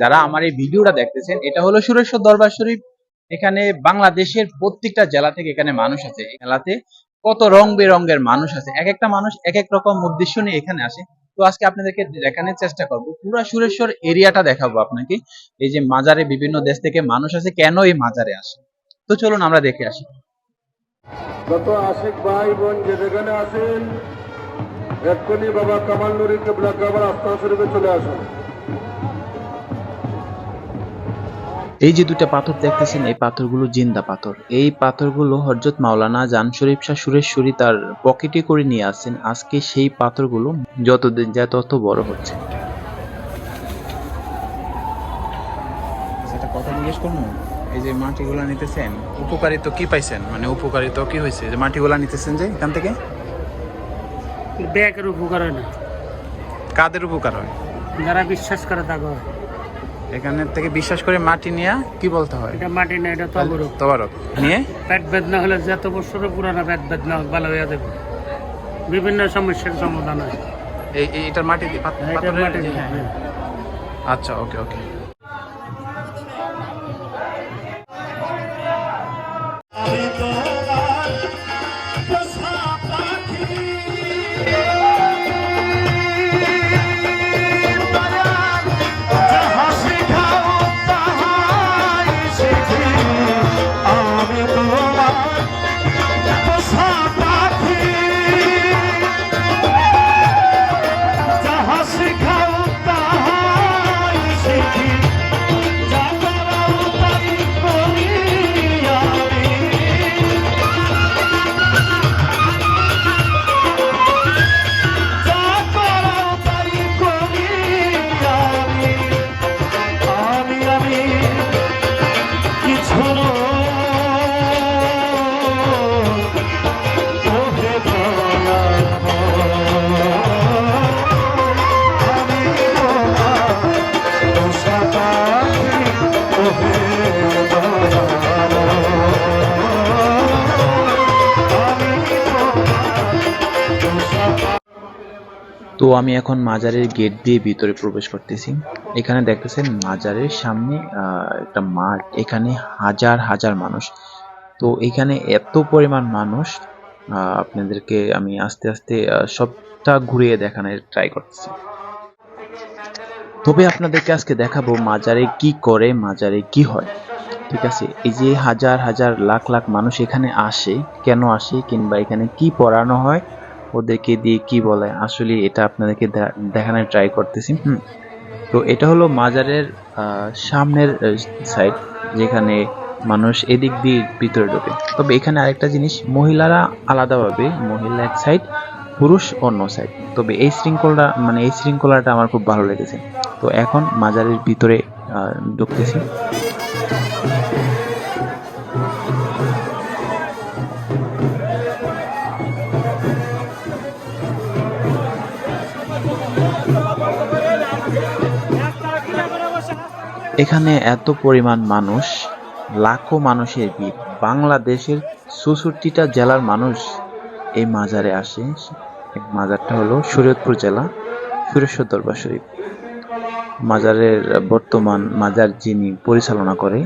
যারা আমার এই ভিডিওটা দেখতেছেন, এটা হলো সুরেশ্বর দরবার শরীফ। এখানে বাংলাদেশের প্রত্যেকটা জেলা থেকে এখানে মানুষ আছে। মেলাতে কত রং বেরঙের মানুষ আছে। এক একটা মানুষ এক এক রকম উদ্দেশ্য নিয়ে এখানে আসে। তো আজকে আপনাদেরকে দেখানোর চেষ্টা করব। পুরো সুরেশ্বর এরিয়াটা দেখাবো আপনাকে। এই যে মাজারে বিভিন্ন দেশ থেকে মানুষ আছে কেন এই মাজারে আসে? তো চলুন আমরা দেখে আসি। যত আশিক ভাই বোন যে যেখানে আছেন, এক্ষুনি বাবা কামাল নুরি কেবলা কাবার আস্থা শরীফে চলে আসুন। এই যে দুটা পাথর দেখতেছেন এই পাথরগুলো জিন্দা পাথর। এই পাথরগুলো হরজত মাওলানা জান শরীফ শাহ সুরেশ্বরী তার পকেটে করে নিয়ে আসছেন। আজকে সেই পাথরগুলো যতদিন যায় তত বড় হচ্ছে। সেটা কথা জিজ্ঞেস করব এই যে মাটিগুলা নিতেছেন উপকারিত কি পাইছেন? মানে উপকারিত কি হয়েছে যে মাটিগুলা নিতেছেন যে এখান থেকে? ব্যাগের উপকার হয় না। কাদের উপকার হয়? যারা বিশ্বাস করে তাকে হয়। এখানে থেকে বিশ্বাস করে মাটি নিয়ে কি বলতে হয়? এটা মাটি না এটা তবরক। তবারক। নিয়ে? পেট বেদনা হলে যত বছর পুরানো পেট বেদনা ভালো হয়ে যাবে। বিভিন্ন সমস্যার সমাধান হয়। এই এটার মাটি দিয়ে এটা পাথরের- মাটি হ্যাঁ, হ্যাঁ। আচ্ছা ওকে ওকে। তো আমি এখন মাজারের গেট দিয়ে ভিতরে প্রবেশ করতেছি। এখানে দেখতেছেন মাজারের সামনে একটা মাঠ। এখানে হাজার হাজার মানুষ। তো এখানে এত পরিমাণ মানুষ আপনাদেরকে আমি আস্তে আস্তে সবটা ঘুরিয়ে দেখানোর ট্রাই করতেছি। তবে আপনাদেরকে আজকে দেখাবো মাজারে কি করে, মাজারে কি হয়। ঠিক আছে, এই যে হাজার হাজার লাখ লাখ মানুষ এখানে আসে, কেন আসে কিংবা এখানে কি পড়ানো হয় ওদেরকে দিয়ে কি বলে? আসলে এটা আপনাদেরকে দেখানোর ট্রাই করতেছি, হুম। তো এটা হলো মাজারের সামনের সাইড যেখানে মানুষ এদিক দিয়ে ভিতরে ঢোকে। তবে এখানে আরেকটা জিনিস, মহিলারা আলাদাভাবে, মহিলা এক সাইড পুরুষ অন্য সাইড তবে এই শৃঙ্খলাটা মানে এই শৃঙ্খলাটা আমার খুব ভালো লেগেছে। তো এখন মাজারের ভিতরে ঢুকতেছি। এখানে এত পরিমাণ মানুষ, লাখো মানুষের ভিড়। বাংলাদেশের চৌষট্টিটা জেলার মানুষ এই মাজারে আসে। মাজারটা হলো শরীয়তপুর জেলা সুরেশ্বর দরবার শরীফ। মাজারের বর্তমান মাজার যিনি পরিচালনা করে,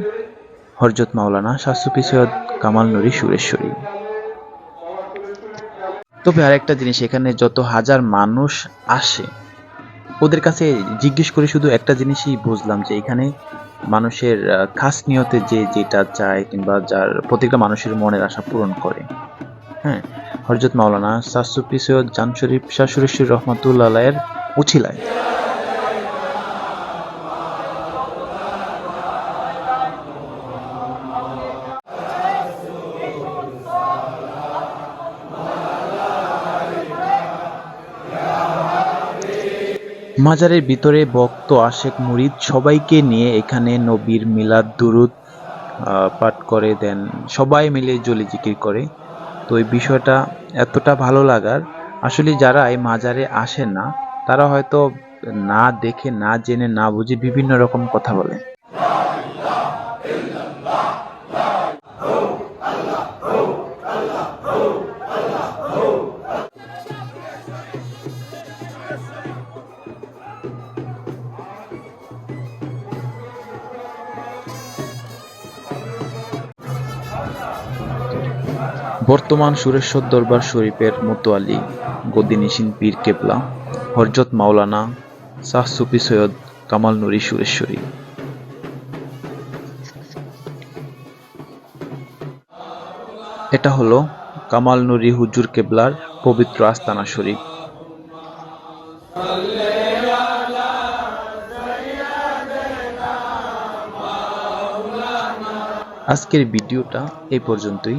হরজত মাওলানা শাস্তুপি সৈয়দ কামাল নুরি সুরেশ্বরী। তবে আরেকটা জিনিস, এখানে যত হাজার মানুষ আসে ওদের কাছে জিজ্ঞেস করে শুধু একটা জিনিসই বুঝলাম যে এখানে মানুষের খাস নিয়তে যে যেটা চায় কিংবা যার প্রতিটা মানুষের মনের আশা পূরণ করে। হ্যাঁ হরজত মাওলানা সাসুপি সৈয়দ জান শরীফ শাহ সুরেশ্বর রহমতুল্লাহ উছিলায় মাজারের ভিতরে ভক্ত আশেক মুরিদ সবাইকে নিয়ে এখানে নবীর মিলাদ দুরুদ পাঠ করে দেন। সবাই মিলে জলি জিকির করে। তো এই বিষয়টা এতটা ভালো লাগার। আসলে যারা এই মাজারে আসে না, তারা হয়তো না দেখে, না জেনে, না বুঝে বিভিন্ন রকম কথা বলে। বর্তমান সুরেশ্বর দরবার শরীফের মোতোয়ালি, গদিনিসিন পীর কেবলা, হরজত মাওলানা শাহ সুফি সৈয়দ কামাল নুরি সুরেশ্বরী। এটা হলো কামাল নুরি হুজুর কেবলার পবিত্র আস্তানা শরীফ। আজকের ভিডিওটা এই পর্যন্তই।